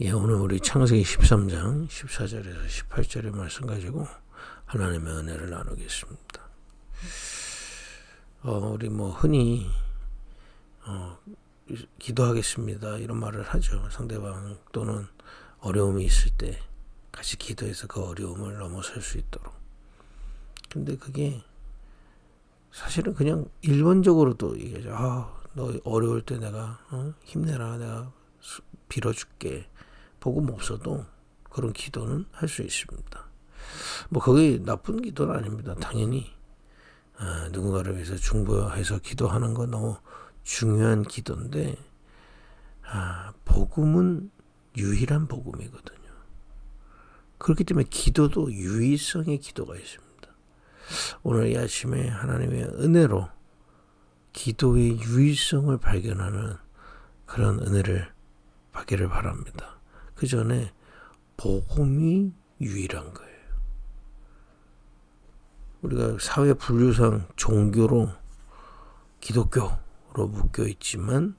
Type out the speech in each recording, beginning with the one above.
예, 오늘 우리 창세기 13장 14절에서 18절의 말씀 가지고 하나님의 은혜를 나누겠습니다. 어, 우리 뭐 흔히 어, 기도하겠습니다 이런 말을 하죠. 상대방 또는 어려움이 있을 때 같이 기도해서 그 어려움을 넘어설 수 있도록. 근데 그게 사실은 그냥 일반적으로도 얘기하죠. 아, 너 어려울 때 내가 어? 힘내라, 내가 빌어줄게. 복음 없어도 그런 기도는 할 수 있습니다. 뭐 그게 나쁜 기도는 아닙니다. 당연히 아, 누군가를 위해서 중보해서 기도하는 건 너무 중요한 기도인데 아, 복음은 유일한 복음이거든요. 그렇기 때문에 기도도 유일성의 기도가 있습니다. 오늘 이 아침에 하나님의 은혜로 기도의 유일성을 발견하는 그런 은혜를 받기를 바랍니다. 그 전에 복음이 유일한 거예요. 우리가 사회 분류상 종교로 기독교로 묶여 있지만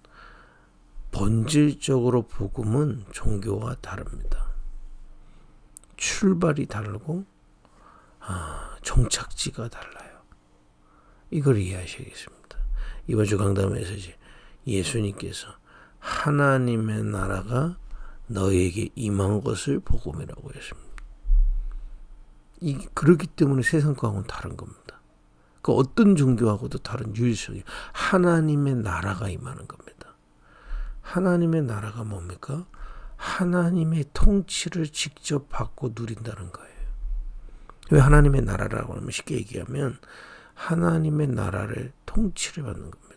본질적으로 복음은 종교와 다릅니다. 출발이 다르고 아, 종착지가 달라요. 이걸 이해하셔야겠습니다. 이번 주 강담에서 예수님께서 하나님의 나라가 너에게 임한 것을 복음이라고 했습니다. 이 그렇기 때문에 세상과는 다른 겁니다. 그 어떤 종교하고도 다른 유일성이 하나님의 나라가 임하는 겁니다. 하나님의 나라가 뭡니까? 하나님의 통치를 직접 받고 누린다는 거예요. 왜 하나님의 나라라고 하면 쉽게 얘기하면 하나님의 나라를 통치를 받는 겁니다.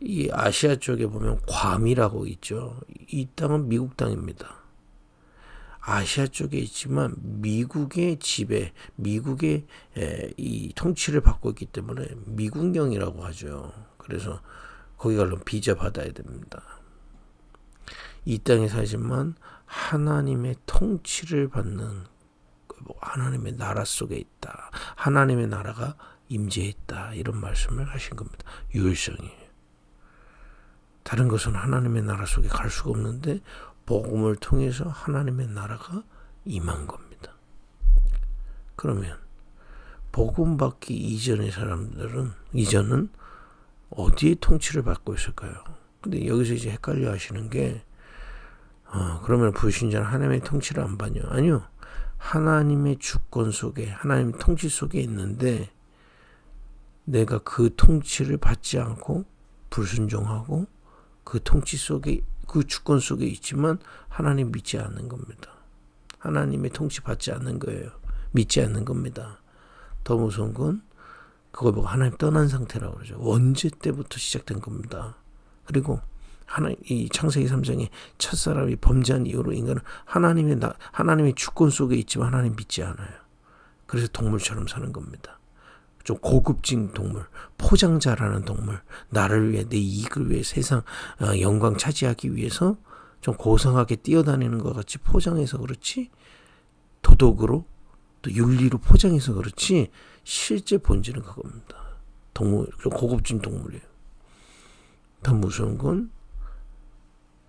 이 아시아 쪽에 보면 괌이라고 있죠. 이 땅은 미국 땅입니다. 아시아 쪽에 있지만 미국의 지배, 미국의 이 통치를 받고 있기 때문에 미국령이라고 하죠. 그래서 거기 가려면 비자 받아야 됩니다. 이 땅에 살지만 하나님의 통치를 받는 뭐 하나님의 나라 속에 있다. 하나님의 나라가 임재했다. 이런 말씀을 하신 겁니다. 유일성이에요. 다른 것은 하나님의 나라 속에 갈 수가 없는데 복음을 통해서 하나님의 나라가 임한 겁니다. 그러면 복음 받기 이전의 사람들은 이전은 어디에 통치를 받고 있을까요? 근데 여기서 이제 헷갈려 하시는 게 어, 그러면 불신자는 하나님의 통치를 안 받냐? 아니요. 하나님의 주권 속에 하나님의 통치 속에 있는데 내가 그 통치를 받지 않고 불순종하고 그 통치 속에 그 주권 속에 있지만 하나님 믿지 않는 겁니다. 하나님의 통치 받지 않는 거예요. 믿지 않는 겁니다. 더 무서운 건 그걸 보고 하나님 떠난 상태라고 그러죠. 원죄 때부터 시작된 겁니다. 그리고 하나 이 창세기 3장에 첫 사람이 범죄한 이후로 인간은 하나님의 나, 하나님의 주권 속에 있지만 하나님 믿지 않아요. 그래서 동물처럼 사는 겁니다. 좀 고급진 동물, 포장자라는 동물, 나를 위해 내 이익을 위해 세상 어, 영광 차지하기 위해서 좀 고상하게 뛰어다니는 것 같이 포장해서 그렇지 도덕으로 또 윤리로 포장해서 그렇지 실제 본질은 그겁니다. 동물 좀 고급진 동물이에요. 더 무서운 건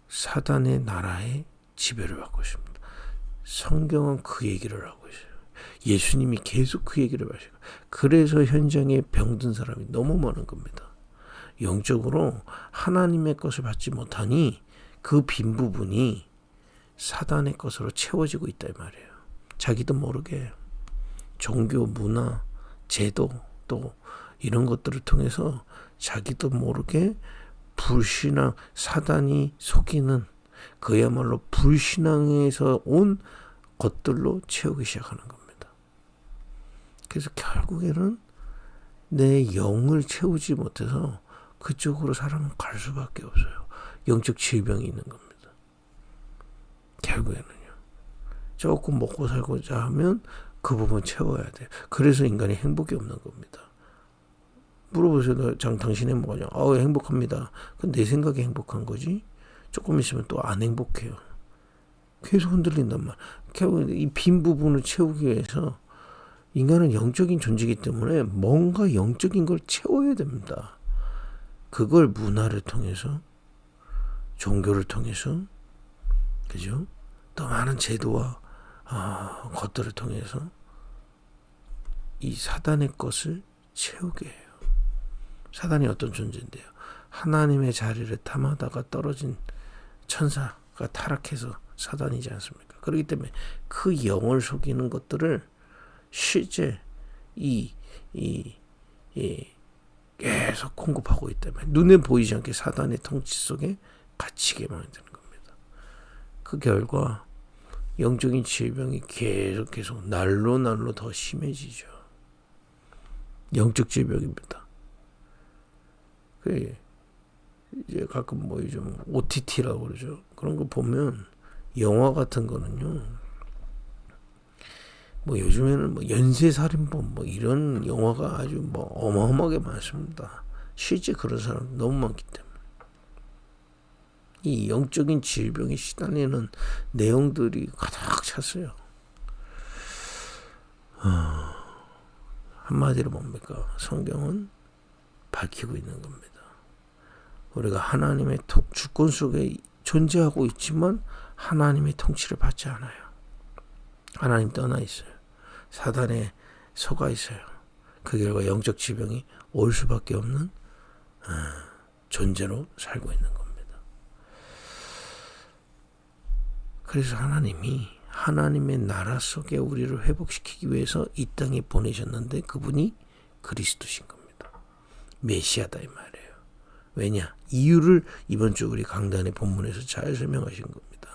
사단의 나라의 지배를 받고 있습니다. 성경은 그 얘기를 하고 있어요. 예수님이 계속 그 얘기를 하시고 그래서 현장에 병든 사람이 너무 많은 겁니다. 영적으로 하나님의 것을 받지 못하니 그 빈 부분이 사단의 것으로 채워지고 있다 이 말이에요. 자기도 모르게 종교, 문화, 제도 또 이런 것들을 통해서 자기도 모르게 불신앙, 사단이 속이는 그야말로 불신앙에서 온 것들로 채우기 시작하는 겁니다. 그래서 결국에는 내 영을 채우지 못해서 그쪽으로 사람은 갈 수밖에 없어요. 영적 질병이 있는 겁니다. 결국에는요. 조금 먹고 살고자 하면 그 부분 채워야 돼요. 그래서 인간이 행복이 없는 겁니다. 물어보세요. 장, 당신 행복하냐? 아, 행복합니다. 그건 내 생각이 행복한 거지. 조금 있으면 또 안 행복해요. 계속 흔들린단 말. 결국 이 빈 부분을 채우기 위해서 인간은 영적인 존재이기 때문에 뭔가 영적인 걸 채워야 됩니다. 그걸 문화를 통해서, 종교를 통해서, 그죠? 더 많은 제도와 어, 것들을 통해서 이 사단의 것을 채우게 해요. 사단이 어떤 존재인데요? 하나님의 자리를 탐하다가 떨어진 천사가 타락해서 사단이지 않습니까? 그렇기 때문에 그 영을 속이는 것들을 실제 이, 이, 이 계속 공급하고 있다면 눈에 보이지 않게 사단의 통치 속에 갇히게 만드는 겁니다. 그 결과 영적인 질병이 계속 계속 날로 날로 더 심해지죠. 영적 질병입니다. 그 이제 가끔 뭐 요즘 OTT라고 그러죠. 그런 거 보면 영화 같은 거는요. 뭐 요즘에는 뭐 연쇄살인범 뭐 이런 영화가 아주 뭐 어마어마하게 많습니다. 실제 그런 사람 너무 많기 때문에 이 영적인 질병에 시달리는 내용들이 가득 찼어요. 어, 한마디로 뭡니까? 성경은 밝히고 있는 겁니다. 우리가 하나님의 주권 속에 존재하고 있지만 하나님의 통치를 받지 않아요. 하나님 떠나 있어요. 사단에 속아 있어요. 그 결과 영적 질병이 올 수밖에 없는 어, 존재로 살고 있는 겁니다. 그래서 하나님이 하나님의 나라 속에 우리를 회복시키기 위해서 이 땅에 보내셨는데 그분이 그리스도신 겁니다. 메시아다 이 말이에요. 왜냐? 이유를 이번 주 우리 강단의 본문에서 잘 설명하신 겁니다.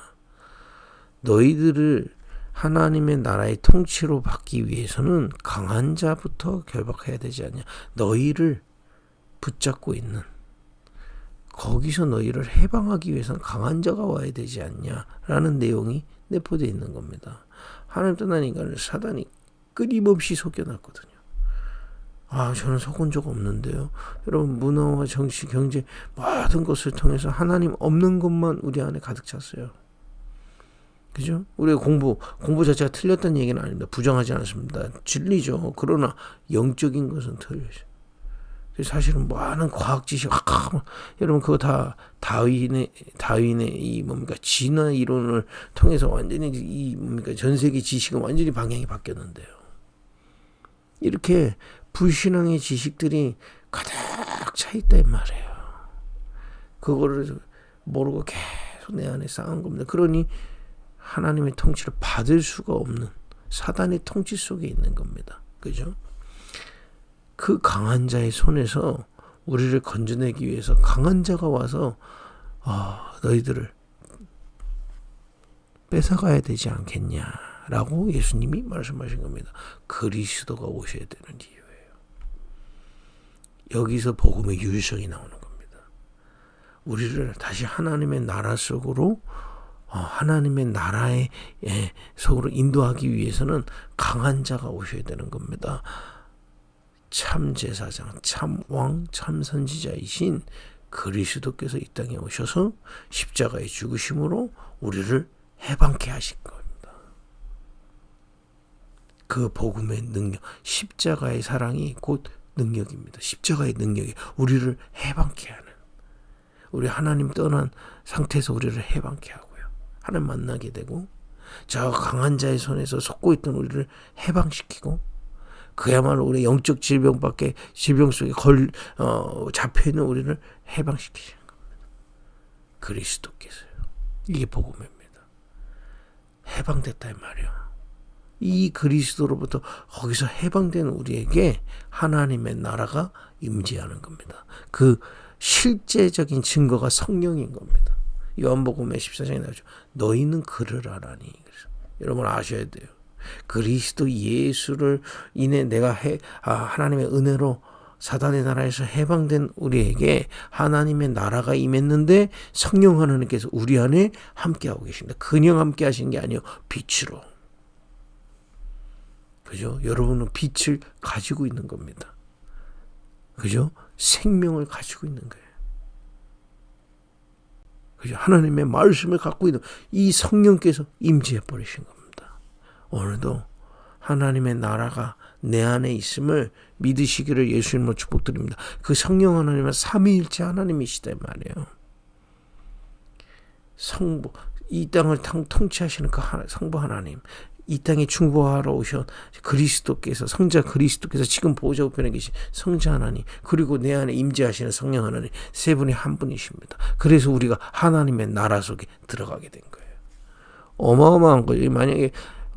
너희들을 하나님의 나라의 통치로 받기 위해서는 강한 자부터 결박해야 되지 않냐. 너희를 붙잡고 있는 거기서 너희를 해방하기 위해서는 강한 자가 와야 되지 않냐라는 내용이 내포되어 있는 겁니다. 하나님 떠난 인간을 사단이 끊임없이 속여놨거든요. 아, 저는 속은 적 없는데요. 여러분, 문화와 정치, 경제, 모든 것을 통해서 하나님 없는 것만 우리 안에 가득 찼어요. 그죠? 우리가 공부, 공부 자체가 틀렸다는 얘기는 아닙니다. 부정하지 않습니다. 진리죠. 그러나 영적인 것은 틀리죠. 사실은 많은 과학 지식, 아, 여러분 그거 다 다윈의 다윈의 이 뭡니까 진화 이론을 통해서 완전히 이 뭡니까 전 세계 지식은 완전히 방향이 바뀌었는데요. 이렇게 불신앙의 지식들이 가득 차 있다 이 말이에요. 그거를 모르고 계속 내 안에 쌓은 겁니다. 그러니 하나님의 통치를 받을 수가 없는 사단의 통치 속에 있는 겁니다. 그죠? 그 강한 자의 손에서 우리를 건져내기 위해서 강한 자가 와서 어, 너희들을 뺏어가야 되지 않겠냐라고 예수님이 말씀하신 겁니다. 그리스도가 오셔야 되는 이유예요. 여기서 복음의 유일성이 나오는 겁니다. 우리를 다시 하나님의 나라 속으로 어, 하나님의 나라의 예, 속으로 인도하기 위해서는 강한 자가 오셔야 되는 겁니다. 참 제사장, 참 왕, 참 선지자이신 그리스도께서 이 땅에 오셔서 십자가의 죽으심으로 우리를 해방케 하신 겁니다. 그 복음의 능력, 십자가의 사랑이 곧 능력입니다. 십자가의 능력이 우리를 해방케 하는 우리 하나님 떠난 상태에서 우리를 해방케 하고요. 하나님 만나게 되고 저 강한 자의 손에서 속고 있던 우리를 해방시키고 그야말로 우리 영적 질병밖에 질병 속에 걸 어, 잡혀 있는 우리를 해방시키시는 겁니다. 그리스도께서요. 이게 복음입니다. 해방됐다 이 말이야. 이 그리스도로부터 거기서 해방된 우리에게 하나님의 나라가 임재하는 겁니다. 그 실제적인 증거가 성령인 겁니다. 요한복음의 14장에 나오죠. 너희는 그를 알아니. 그래서 여러분 아셔야 돼요. 그리스도 예수를 인해 내가 해, 아, 하나님의 은혜로 사단의 나라에서 해방된 우리에게 하나님의 나라가 임했는데 성령 하나님께서 우리 안에 함께하고 계십니다. 그냥 함께 하신 게 아니요. 빛으로. 그죠? 여러분은 빛을 가지고 있는 겁니다. 그죠? 생명을 가지고 있는 거예요. 하나님의 말씀을 갖고 있는 이 성령께서 임재해 버리신 겁니다. 오늘도 하나님의 나라가 내 안에 있음을 믿으시기를 예수님으로 축복드립니다. 그 성령 하나님은 삼위일체 하나님이시다 말이에요. 성부 이 땅을 통- 통치하시는 그 하나, 성부 하나님, 이 땅에 충보하러 오신 그리스도께서 성자 그리스도께서 지금 보좌 우편에 계신 성자 하나님 그리고 내 안에 임재하시는 성령 하나님 세 분이 한 분이십니다. 그래서 우리가 하나님의 나라 속에 들어가게 된 거예요. 어마어마한 거죠. 만약에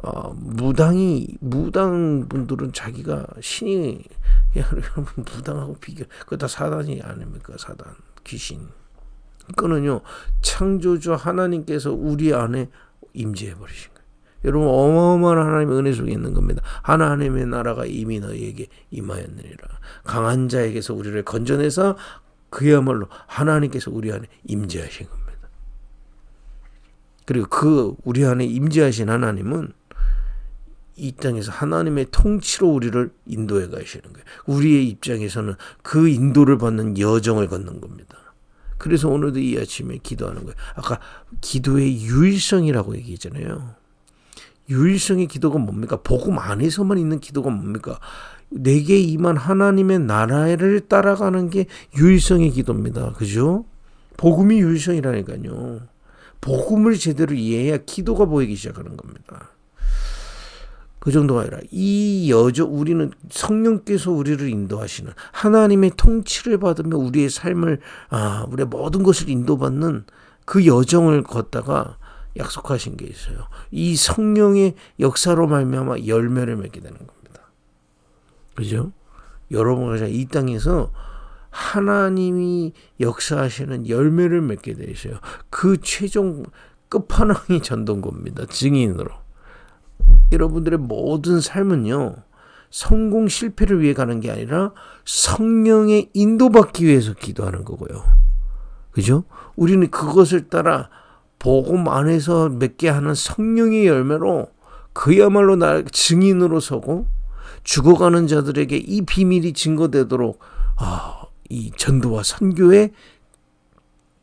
어, 무당이 무당 분들은 자기가 신이 여러분 무당하고 비교 그거 다 사단이 아닙니까 사단 귀신 그거는요 창조주 하나님께서 우리 안에 임재해 버리신. 여러분 어마어마한 하나님의 은혜 속에 있는 겁니다. 하나님의 나라가 이미 너희에게 임하였느니라. 강한 자에게서 우리를 건져내서 그야말로 하나님께서 우리 안에 임재하신 겁니다. 그리고 그 우리 안에 임재하신 하나님은 이 땅에서 하나님의 통치로 우리를 인도해 가시는 거예요. 우리의 입장에서는 그 인도를 받는 여정을 걷는 겁니다. 그래서 오늘도 이 아침에 기도하는 거예요. 아까 기도의 유일성이라고 얘기했잖아요. 유일성의 기도가 뭡니까? 복음 안에서만 있는 기도가 뭡니까? 내게 임한 하나님의 나라를 따라가는 게 유일성의 기도입니다. 그죠? 복음이 유일성이라니까요. 복음을 제대로 이해해야 기도가 보이기 시작하는 겁니다. 그 정도가 아니라 이 여저 우리는 성령께서 우리를 인도하시는 하나님의 통치를 받으며 우리의 삶을 아 우리의 모든 것을 인도받는 그 여정을 걷다가 약속하신 게 있어요. 이 성령의 역사로 말미암아 열매를 맺게 되는 겁니다. 그죠? 여러분과 이 땅에서 하나님이 역사하시는 열매를 맺게 되셔요. 그 최종 끝판왕이 전동고입니다. 증인으로. 여러분들의 모든 삶은요. 성공 실패를 위해 가는 게 아니라 성령의 인도받기 위해서 기도하는 거고요. 그죠? 우리는 그것을 따라 복음 안에서 맺게 하는 성령의 열매로 그야말로 나 증인으로 서고 죽어가는 자들에게 이 비밀이 증거되도록 아, 이 전도와 선교의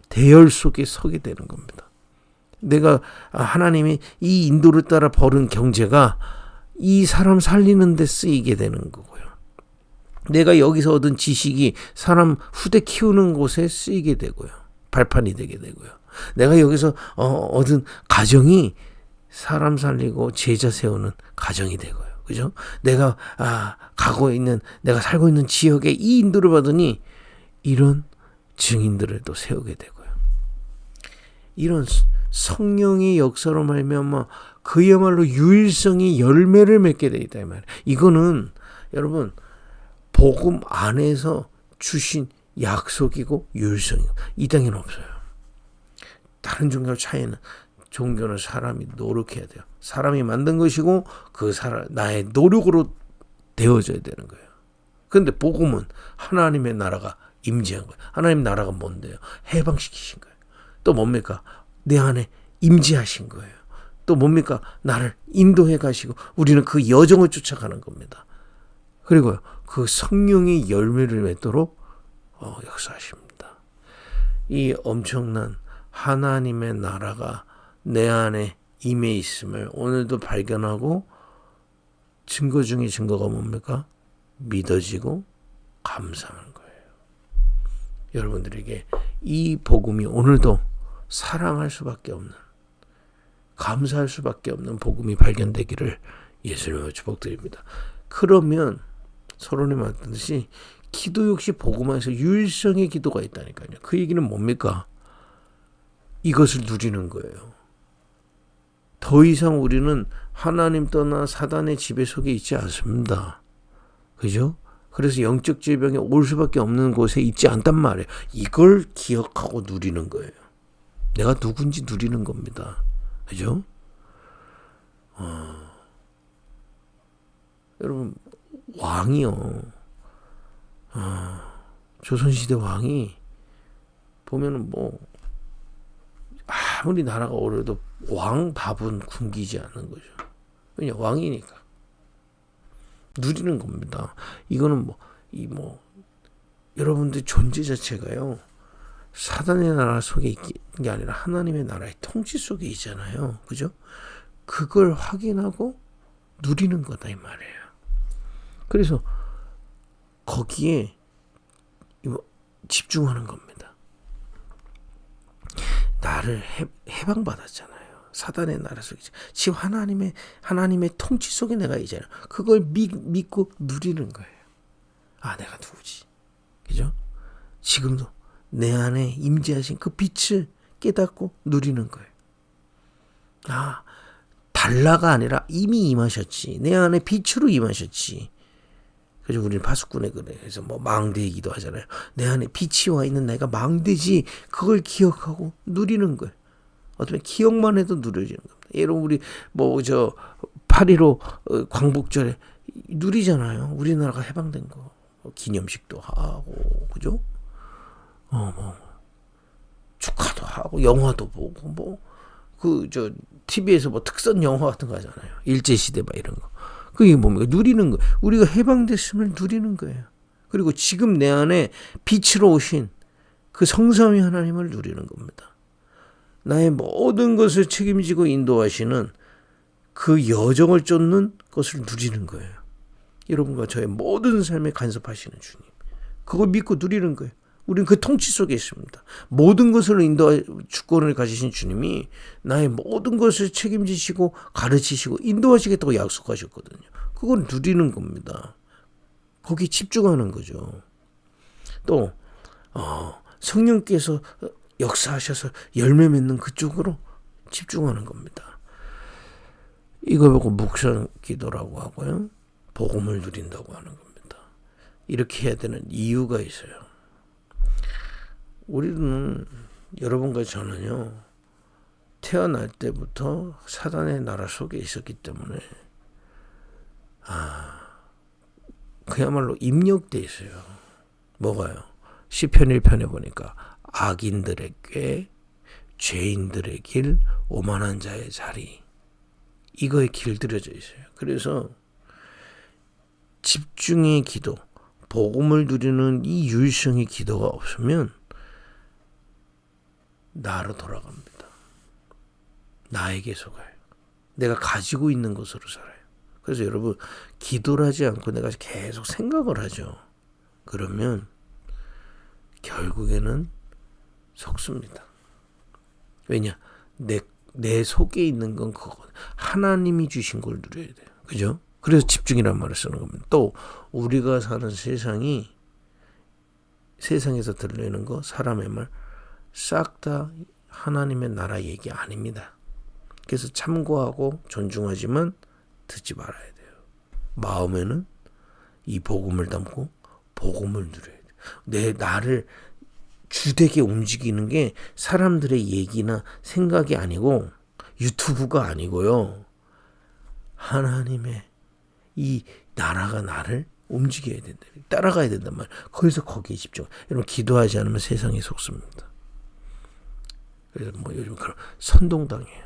대열 속에 서게 되는 겁니다. 내가 하나님이 이 인도를 따라 벌은 경제가 이 사람 살리는 데 쓰이게 되는 거고요. 내가 여기서 얻은 지식이 사람 후대 키우는 곳에 쓰이게 되고요. 발판이 되게 되고요. 내가 여기서 어, 얻은 가정이 사람 살리고 제자 세우는 가정이 되고요. 그죠? 내가 아, 가고 있는 내가 살고 있는 지역에 이 인도를 받으니 이런 증인들을 또 세우게 되고요. 이런 성령의 역사로 말미암아 그야말로 유일성이 열매를 맺게 돼 있다 이 말이에요. 이거는 여러분 복음 안에서 주신 약속이고 유일성이고 이 땅에는 없어요. 다른 종교 차이는 종교는 사람이 노력해야 돼요. 사람이 만든 것이고 그 사람 나의 노력으로 되어져야 되는 거예요. 근데 복음은 하나님의 나라가 임재한 거예요. 하나님 나라가 뭔데요? 해방시키신 거예요. 또 뭡니까? 내 안에 임재하신 거예요. 또 뭡니까? 나를 인도해 가시고 우리는 그 여정을 쫓아가는 겁니다. 그리고요. 그 성령의 열매를 맺도록 어, 역사하십니다. 이 엄청난 하나님의 나라가 내 안에 임해 있음을 오늘도 발견하고 증거 중에 증거가 뭡니까? 믿어지고 감사하는 거예요. 여러분들에게 이 복음이 오늘도 사랑할 수밖에 없는 감사할 수밖에 없는 복음이 발견되기를 예수님으로 축복드립니다. 그러면 서론에 맞듯이 기도 역시 복음 안에서 유일성의 기도가 있다니까요. 그 얘기는 뭡니까? 이것을 누리는 거예요. 더 이상 우리는 하나님 떠나 사단의 지배 속에 있지 않습니다. 그죠? 그래서 영적 질병에 올 수밖에 없는 곳에 있지 않단 말이에요. 이걸 기억하고 누리는 거예요. 내가 누군지 누리는 겁니다. 그죠? 어. 여러분, 왕이요. 어. 조선시대 왕이 보면은 뭐, 아무리 나라가 어려도 왕 밥은 굶기지 않는 거죠. 왜냐, 왕이니까. 누리는 겁니다. 이거는 뭐, 이 뭐, 여러분들 존재 자체가요. 사단의 나라 속에 있는 게 아니라 하나님의 나라의 통치 속에 있잖아요. 그죠? 그걸 확인하고 누리는 거다 이 말이에요. 그래서 거기에 집중하는 겁니다. 나를 해, 해방받았잖아요. 사단의 나라 속에 지금 하나님의 하나님의 통치 속에 내가 있잖아요. 그걸 믿, 믿고 누리는 거예요. 아 내가 누구지? 그죠? 지금도 내 안에 임재하신 그 빛을 깨닫고 누리는 거예요. 아 달라가 아니라 이미 임하셨지. 내 안에 빛으로 임하셨지. 그래서 우리는 파수꾼에 그래서 뭐 망대이기도 하잖아요. 내 안에 빛이 와 있는 내가 망대지. 그걸 기억하고 누리는 거예요. 어쩌면 기억만 해도 누려지는 겁니다. 여러분 우리 뭐 저 8.15 어, 광복절에 누리잖아요. 우리나라가 해방된 거. 뭐 기념식도 하고 그죠? 어 뭐 축하도 하고 영화도 보고 뭐 그 저 TV에서 뭐 특선 영화 같은 거 하잖아요. 일제 시대 막 이런 거. 그게 뭡니까? 누리는 거. 우리가 해방됐음을 누리는 거예요. 그리고 지금 내 안에 빛으로 오신 그 성삼위 하나님을 누리는 겁니다. 나의 모든 것을 책임지고 인도하시는 그 여정을 쫓는 것을 누리는 거예요. 여러분과 저의 모든 삶에 간섭하시는 주님. 그걸 믿고 누리는 거예요. 우리는 그 통치 속에 있습니다. 모든 것을 인도 주권을 가지신 주님이 나의 모든 것을 책임지시고 가르치시고 인도하시겠다고 약속하셨거든요. 그걸 누리는 겁니다. 거기 집중하는 거죠. 또 어, 성령께서 역사하셔서 열매 맺는 그쪽으로 집중하는 겁니다. 이걸 보고 묵상 기도라고 하고요. 복음을 누린다고 하는 겁니다. 이렇게 해야 되는 이유가 있어요. 우리는 여러분과 저는요. 태어날 때부터 사단의 나라 속에 있었기 때문에 아 그야말로 입력돼 있어요. 뭐가요? 시편 1편에 보니까 악인들의 꾀, 죄인들의 길, 오만한 자의 자리 이거에 길들여져 있어요. 그래서 집중의 기도, 복음을 누리는 이 율성의 기도가 없으면 나로 돌아갑니다. 나에게 속아요. 내가 가지고 있는 것으로 살아요. 그래서 여러분 기도를 하지 않고 내가 계속 생각을 하죠. 그러면 결국에는 속습니다. 왜냐? 내, 내 속에 있는 건 그거. 하나님이 주신 걸 누려야 돼요. 그죠? 그래서 집중이란 말을 쓰는 겁니다. 또, 우리가 사는 세상이, 세상에서 들리는 거, 사람의 말, 싹 다 하나님의 나라 얘기 아닙니다. 그래서 참고하고 존중하지만 듣지 말아야 돼요. 마음에는 이 복음을 담고 복음을 누려야 돼요. 내 나를 주되게 움직이는 게 사람들의 얘기나 생각이 아니고 유튜브가 아니고요. 하나님의 이 나라가 나를 움직여야 된다. 따라가야 된단 말. 거기서 거기에 집중. 여러분 기도하지 않으면 세상에 속습니다. 그래서 뭐 요즘 그런 선동당해요.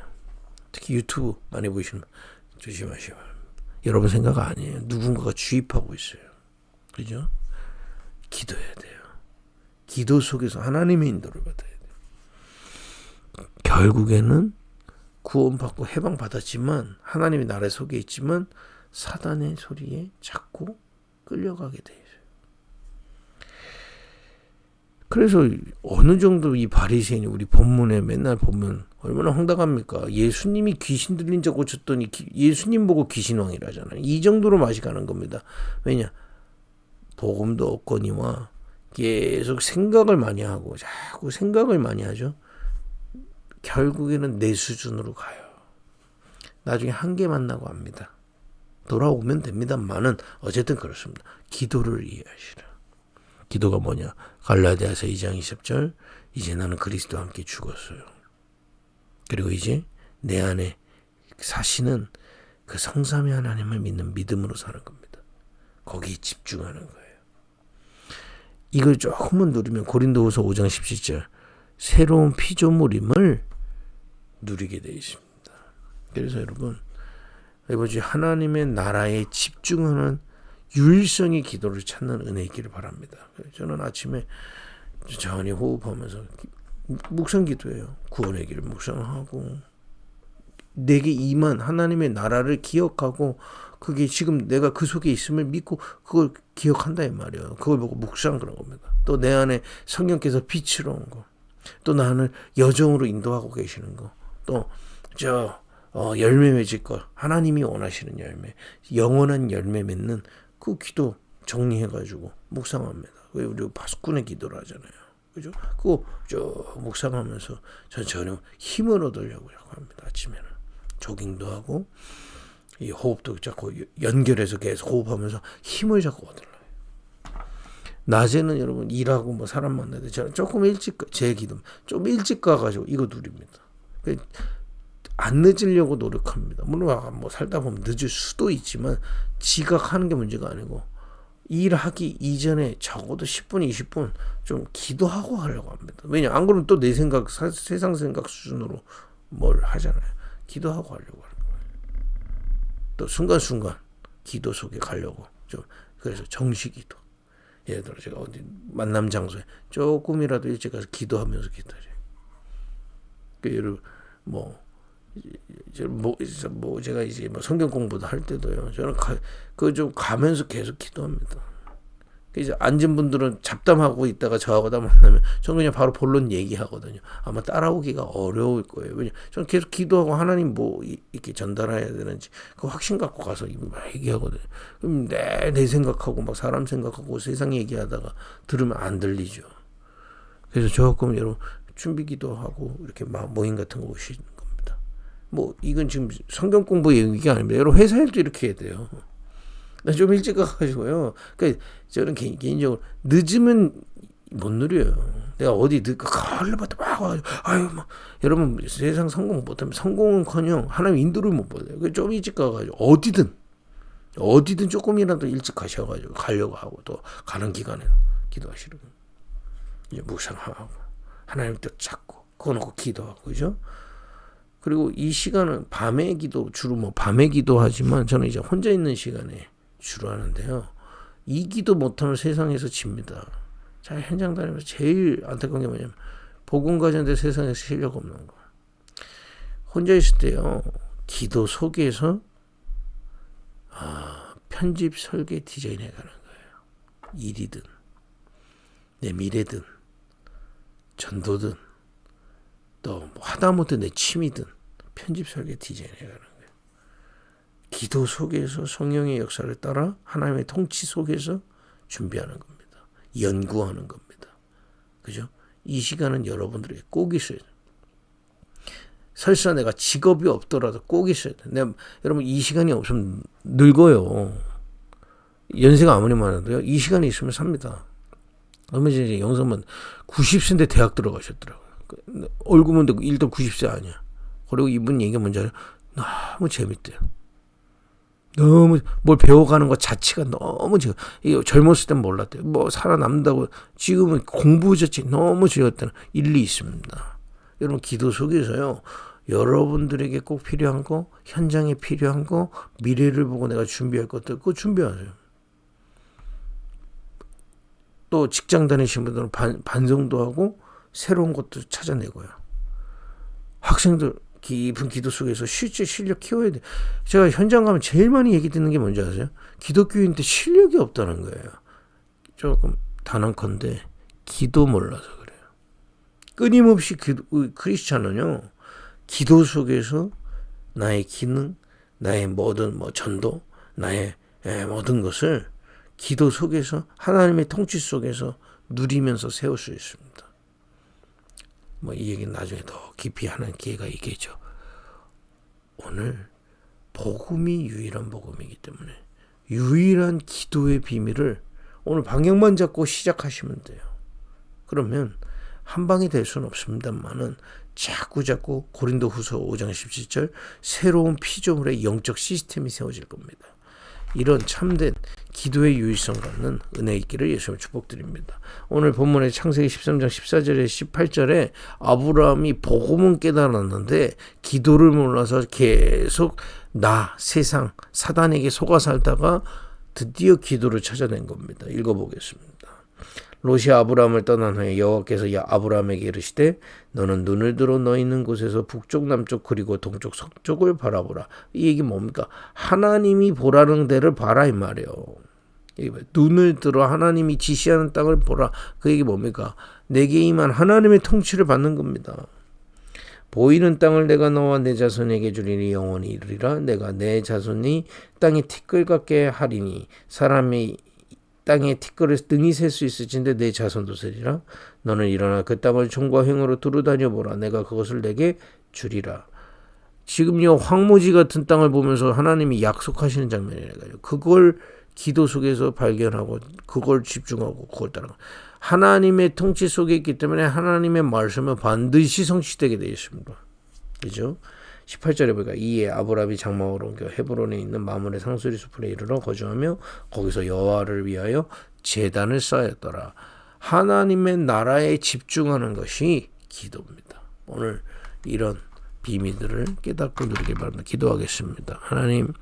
특히 유튜브 많이 보시는 조심하시기 바랍니다. 여러분 생각 아니에요. 누군가가 주입하고 있어요. 그죠? 기도해야 돼요. 기도 속에서 하나님의 인도를 받아야 돼요. 결국에는 구원받고 해방받았지만 하나님의 나라 속에 있지만 사단의 소리에 자꾸 끌려가게 돼요. 그래서 어느 정도 이 바리새인이 우리 본문에 맨날 보면 얼마나 황당합니까? 예수님이 귀신 들린 자 고쳤더니 예수님 보고 귀신왕이라잖아요. 이 정도로 맛이 가는 겁니다. 왜냐? 복음도 없거니와 계속 생각을 많이 하고 자꾸 생각을 많이 하죠. 결국에는 내 수준으로 가요. 나중에 한계 만나고 합니다. 돌아오면 됩니다만은 어쨌든 그렇습니다. 기도를 이해하시라. 기도가 뭐냐? 갈라디아서 2장 20절 이제 나는 그리스도와 함께 죽었어요. 그리고 이제 내 안에 사시는 그 성삼위 하나님을 믿는 믿음으로 사는 겁니다. 거기에 집중하는 거예요. 이걸 조금만 누리면 고린도후서 5장 17절 새로운 피조물임을 누리게 되어 있습니다. 그래서 여러분 아버지 하나님의 나라에 집중하는 유일성의 기도를 찾는 은혜 있기를 바랍니다. 저는 아침에 천천히 호흡하면서 묵상 기도해요. 구원의 길을 묵상하고 내게 임한 하나님의 나라를 기억하고 그게 지금 내가 그 속에 있음을 믿고 그걸 기억한다 이 말이에요. 그걸 보고 묵상 그런 겁니다. 또 내 안에 성령께서 빛으로 온 거. 또 나는 여정으로 인도하고 계시는 거. 또저 어, 열매 맺을 것 하나님이 원하시는 열매 영원한 열매 맺는 그 기도 정리해가지고 묵상합니다. 왜 우리 파수꾼의 기도를 하잖아요. 그죠? 그거 쭉 묵상하면서 전 저녁 힘을 얻으려고 합니다. 아침에는 조깅도 하고 이 호흡도 자꾸 연결해서 계속 호흡하면서 힘을 자꾸 얻으려고. 낮에는 여러분 일하고 뭐 사람 만나는데 저는 조금 일찍 제 기도 좀 일찍 가가지고 이거 누립니다. 그안 늦으려고 노력합니다. 물론 아, 뭐 살다 보면 늦을 수도 있지만 지각하는 게 문제가 아니고 일하기 이전에 적어도 10분, 20분 좀 기도하고 하려고 합니다. 왜냐, 안 그러면 또 내 생각, 사, 세상 생각 수준으로 뭘 하잖아요. 기도하고 하려고 하는 거예요. 또 순간순간 기도 속에 가려고 좀, 그래서 정시 기도. 예를 들어 제가 어디 만남 장소에 조금이라도 일찍 가서 기도하면서 기다려요. 그 예를 뭐 뭐, 뭐 제가 이제 뭐 성경 공부도 할 때도요. 저는 그 좀 가면서 계속 기도합니다. 이제 앉은 분들은 잡담하고 있다가 저하고 다 만나면 저는 그냥 바로 본론 얘기하거든요. 아마 따라오기가 어려울 거예요. 왜냐 저는 계속 기도하고 하나님 뭐 이렇게 전달해야 되는지 그 확신 갖고 가서 막 얘기하거든요. 그럼 내, 내 생각하고 막 사람 생각하고 세상 얘기하다가 들으면 안 들리죠. 그래서 조금 여러분 준비 기도하고 이렇게 막 모임 같은 거 오시는. 뭐 이건 지금 성경 공부 얘기가 아닙니다. 여러분 회사 일도 이렇게 해야 돼요. 좀 일찍 가가지고요. 그러니까 저는 개인, 개인적으로 늦으면 못 누려요. 내가 어디 늦, 걸려봤다 막 와가지고, 아유, 막, 여러분, 세상 성공 못하면 성공은커녕 하나님 인도를 못 받아요. 좀 일찍 가가지고, 어디든, 어디든 조금이라도 일찍 가셔가지고, 가려고 하고, 또 가는 기간에 기도하시는. 이제 묵상하고, 하나님 뜻 찾고, 그거 놓고 기도하고, 그죠? 그리고 이 시간은 밤에 기도, 주로 뭐 밤에 기도하지만, 저는 이제 혼자 있는 시간에, 주로 하는데요. 이 기도 못하면 세상에서 집니다. 자 현장 다니면서 제일 안타까운 게 뭐냐면 복음 가정대 세상에서 실력 없는 거. 혼자 있을 때요. 기도 속에서 아, 편집 설계 디자인해 가는 거예요. 일이든 내 미래든 전도든 또 뭐 하다못해 내 취미든 편집 설계 디자인해 가는 거예요. 기도 속에서 성령의 역사를 따라 하나님의 통치 속에서 준비하는 겁니다. 연구하는 겁니다. 그죠? 이 시간은 여러분들에게 꼭 있어야 돼요. 설사 내가 직업이 없더라도 꼭 있어야 돼. 내가, 여러분, 이 시간이 없으면 늙어요. 연세가 아무리 많아도요, 이 시간이 있으면 삽니다. 얼마 전에 영상만 90세인데 대학 들어가셨더라고요. 얼굴 보는데 일도 90세 아니야. 그리고 이분 얘기가 뭔지 알아요? 너무 재밌대요. 너무 뭘 배워가는 것 자체가 너무 지금 젊었을 땐 몰랐대요. 뭐 살아남다고 지금은 공부 자체 너무 즐겼다는 일리 있습니다. 여러분 기도 속에서요. 여러분들에게 꼭 필요한 거, 현장에 필요한 거, 미래를 보고 내가 준비할 것들 그거 준비하세요. 또 직장 다니신 분들은 반, 반성도 하고 새로운 것도 찾아내고요. 학생들 깊은 기도 속에서 실제 실력 키워야 돼. 제가 현장 가면 제일 많이 얘기 듣는 게 뭔지 아세요? 기독교인데 실력이 없다는 거예요. 조금 단언컨대 기도 몰라서 그래요. 끊임없이 기도, 크리스찬은요, 기도 속에서 나의 기능, 나의 모든 뭐 전도, 나의 모든 것을 기도 속에서 하나님의 통치 속에서 누리면서 세울 수 있습니다. 뭐 이 얘기는 나중에 더 깊이 하는 기회가 있겠죠. 오늘 복음이 유일한 복음이기 때문에 유일한 기도의 비밀을 오늘 방향만 잡고 시작하시면 돼요. 그러면 한 방이 될 수는 없습니다만은 자꾸 자꾸 고린도 후서 5장 17절 새로운 피조물의 영적 시스템이 세워질 겁니다. 이런 참된 기도의 유의성 갖는 은혜 있기를 예수님 축복드립니다. 오늘 본문의 창세기 13장 14절에 18절에 아브라함이 복음은 깨달았는데 기도를 몰라서 계속 나 세상 사단에게 속아 살다가 드디어 기도를 찾아낸 겁니다. 읽어보겠습니다. 롯이 아브라함을 떠난 후에 여호와께서 아브라함에게 이르시되 너는 눈을 들어 너 있는 곳에서 북쪽 남쪽 그리고 동쪽 서쪽을 바라보라. 이 얘기 뭡니까? 하나님이 보라는 데를 봐라 이 말이에요. 눈을 들어 하나님이 지시하는 땅을 보라. 그 얘기 뭡니까? 내게 임한 하나님의 통치를 받는 겁니다. 보이는 땅을 내가 너와 내 자손에게 주리니 영원히 이르리라 내가 내 자손이 땅에 티끌 같게 하리니 사람이 땅에 티끌을 등이 셀 수 있을진데 내 자손도 세리라. 너는 일어나 그 땅을 종과 행으로 두루 다녀보라. 내가 그것을 내게 주리라. 지금요 황무지 같은 땅을 보면서 하나님이 약속하시는 장면이래요. 그걸 기도 속에서 발견하고 그걸 집중하고 그걸 따라 하나님의 통치 속에 있기 때문에 하나님의 말씀은 반드시 성취되게 되어 있습니다. 그죠? 18절에 보니까 이에 아브라함이 장막으로 옮겨 헤브론에 있는 마물의 상수리 숲에 이르러 거주하며 거기서 여호와를 위하여 제단을 쌓였더라. 하나님의 나라에 집중하는 것이 기도입니다. 오늘 이런 비밀들을 깨닫고 누리길 바랍니다. 기도하겠습니다. 하나님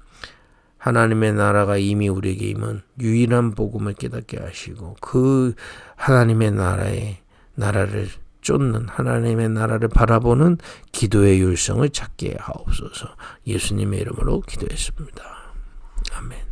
하나님의 나라가 이미 우리에게 임은 유일한 복음을 깨닫게 하시고 그 하나님의 나라의 나라를 쫓는 하나님의 나라를 바라보는 기도의 율성을 찾게 하옵소서 예수님의 이름으로 기도했습니다. 아멘.